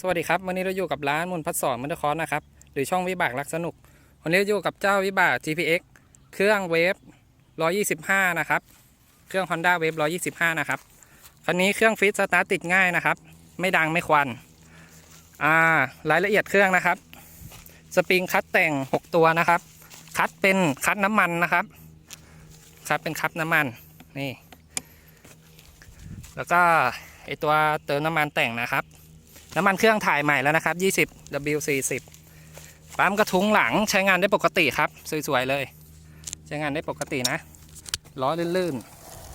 สวัสดีครับวันนี้เราอยู่กับร้านมูลพัดสอนมอเตอร์คอร์สนะครับหรือช่องวิบากรักสนุก วันนี้อยู่กับเจ้าวิบาก GPX เครื่องเวฟ125 นะครับ เครื่อง Honda Wave 125 นะครับคันนี้เครื่องฟิตสตาร์ทติดง่ายนะครับ ไม่ดังไม่ควันอ่ารายละเอียดเครื่องนะครับ สปริงคัดแต่ง 6 ตัวนะครับ คัดเป็นคัดน้ำมันนะครับ คัดเป็นคัดน้ำมันนี่ แล้วก็ไอตัวเติมน้ำมันแต่งนะครับ น้ำมันเครื่องถ่ายใหม่แล้วนะครับ 20 W40 ปั๊มกระทุ้งหลังใช้งานได้ปกติครับ สวยๆเลย ใช้งานได้ปกตินะล้อลื่น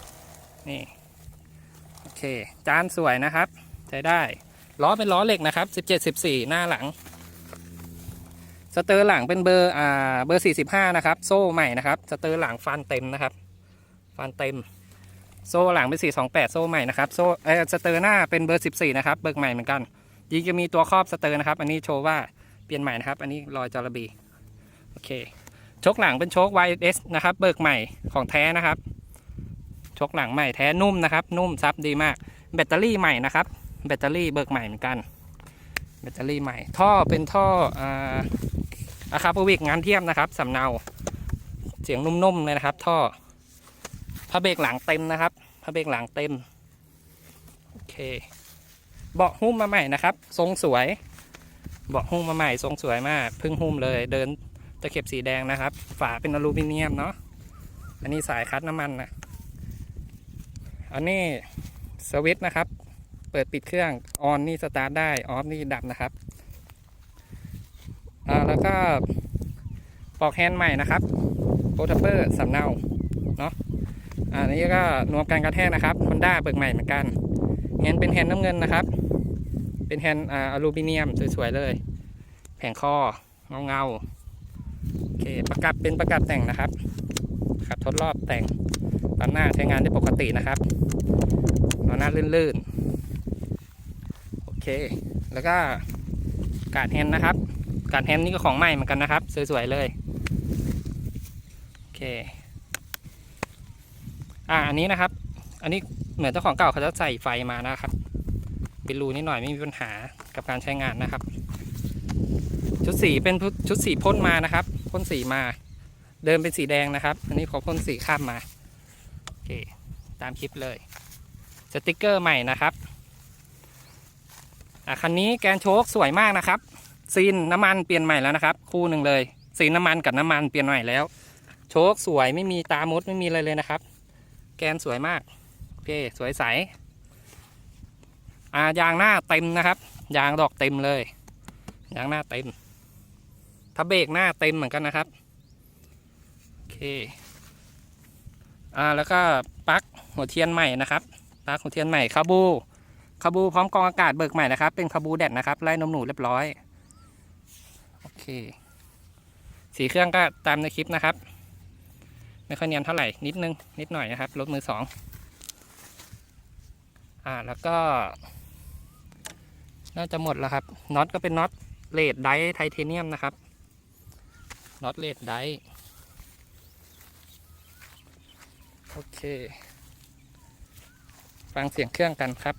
ๆ นี่ โอเค จานสวยนะครับ ใช้ได้ ล้อเป็นล้อเหล็กนะครับ 17 14 หน้าหลัง สเตอร์หลังเป็นเบอร์อ่าเบอร์ 45 นะครับ โซ่ใหม่นะครับ สเตอร์หลังฟันเต็มนะครับ ฟันเต็ม โซ่หลังเป็น 428 โซ่ใหม่นะครับ โซ่เออสเตอร์หน้าเป็นเบอร์ 14 นะครับ เบิกใหม่เหมือนกัน ยิงจะมีตัวครอบสเตอร์นะครับ อันนี้โชว์ว่าเปลี่ยนใหม่นะครับ อันนี้รอยจอระบีโอเคชกหลังเป็นชค YS นะครับ เบิกใหม่ของแท้นะครับชกหลังใหม่แท้นุ่มนะครับ นุ่มซับดีมาก แบตเตอรี่ใหม่นะครับ แบตเตอรี่เบิกใหม่เหมือนกัน แบตเตอรี่ใหม่ ท่อเป็นท่ออ่าอาคาปวิกงานเทียมนะครับสำเนาเสียงนุ่มๆเลยนะครับ ท่อผ้าเบรกหลังเต็มนะครับผ้าเบรกหลังเต็มโอเค เบาะหุ้มมาใหม่นะครับ ทรงสวย เบาะหุ้มมาใหม่ ทรงสวยมากพิ่งหุ้มเลย เดินตะเข็บสีแดงนะครับ ฝาเป็นอลูมิเนียมเนาะอันนี้สายคัดน้ำมันนะอันนี้สวิตช์นะครับ เปิดปิดเครื่องออนนี่สตาร์ทได้ออฟนี่ดับนะครับอ่าแล้วก็ปลอกแฮนด์ใหม่นะครับโปรทัพเปอร์สำเนาเนาะอันนี้ก็นวมการกระแทกนะครับ Honda เบิกใหม่เหมือนกันแฮนด์เป็นแฮนด์น้ำเงินนะครับ เป็นแฮนด์อ่าอลูมิเนียมสวยๆเลย แผงคอเงาเงาๆโอเคประกับเป็นประกับแต่งนะครับขับทดรอบแต่งตอนหน้าใช้งานได้ปกตินะครับตอนหน้าลื่นๆ โอเค แล้วก็การดแฮนด์นะครับ การดแฮนด์นี่ก็ของใหม่เหมือนกันนะครับ สวยๆเลยโอเคอ่าอันนี้นะครับ อันนี้เหมือนเจ้าของเก่าเขาจะใส่ไฟมานะครับ เป็นรูนิดหน่อยไม่มีปัญหากับการใช้งานนะครับ ชุดสีเป็นชุดสีพ่นมานะครับพ่นสีมา เดิมเป็นสีแดงนะครับ อันนี้ขอพ่นสีข้ามมาโอเคตามคลิปเลยสติกเกอร์ใหม่นะครับอะคันนี้แกนโชคสวยมากนะครับซีนน้ำมันเปลี่ยนใหม่แล้วนะครับ คู่หนึ่งเลยซีนน้ำมันกับน้ำมันเปลี่ยนใหม่แล้ว โชคสวยไม่มีตามดไม่มีอะไรเลยนะครับ แกนสวยมากโอเคสวยใส อ่ายางหน้าเต็มนะครับ ยางดอกเต็มเลย ยางหน้าเต็ม ถ้าเบรกหน้าเต็มเหมือนกันนะครับ โอเค อ่าแล้วก็ปลั๊กหัวเทียนใหม่นะครับปลั๊กหัวเทียนใหม่คาบูคาบูพร้อมกรองอากาศเบิกใหม่นะครับ เป็นคาบูแดดนะครับ ไล่นมหนูเรียบร้อย โอเค สีเครื่องก็ตามในคลิปนะครับ ไม่ค่อยเนียนเท่าไหร่ นิดนึง นิดหน่อยนะครับ รถมือสอง อ่า แล้วก็ น่าจะหมดแล้วครับน็อตก็เป็นน็อตเลดไดไทเทเนียมนะครับน็อตเลดไดโอเค ฟังเสียงเครื่องกันครับ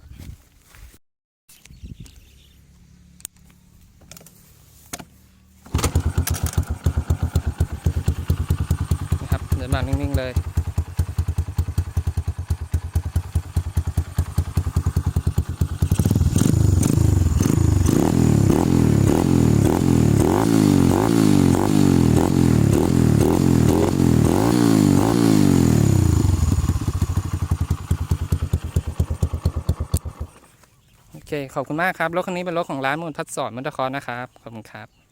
นะครับเดินมานิ่ง ๆ เลย ขอบคุณมากครับ รถคันนี้เป็นรถของร้านมูลพัดสอนมอเตอร์คอนะครับ ขอบคุณครับ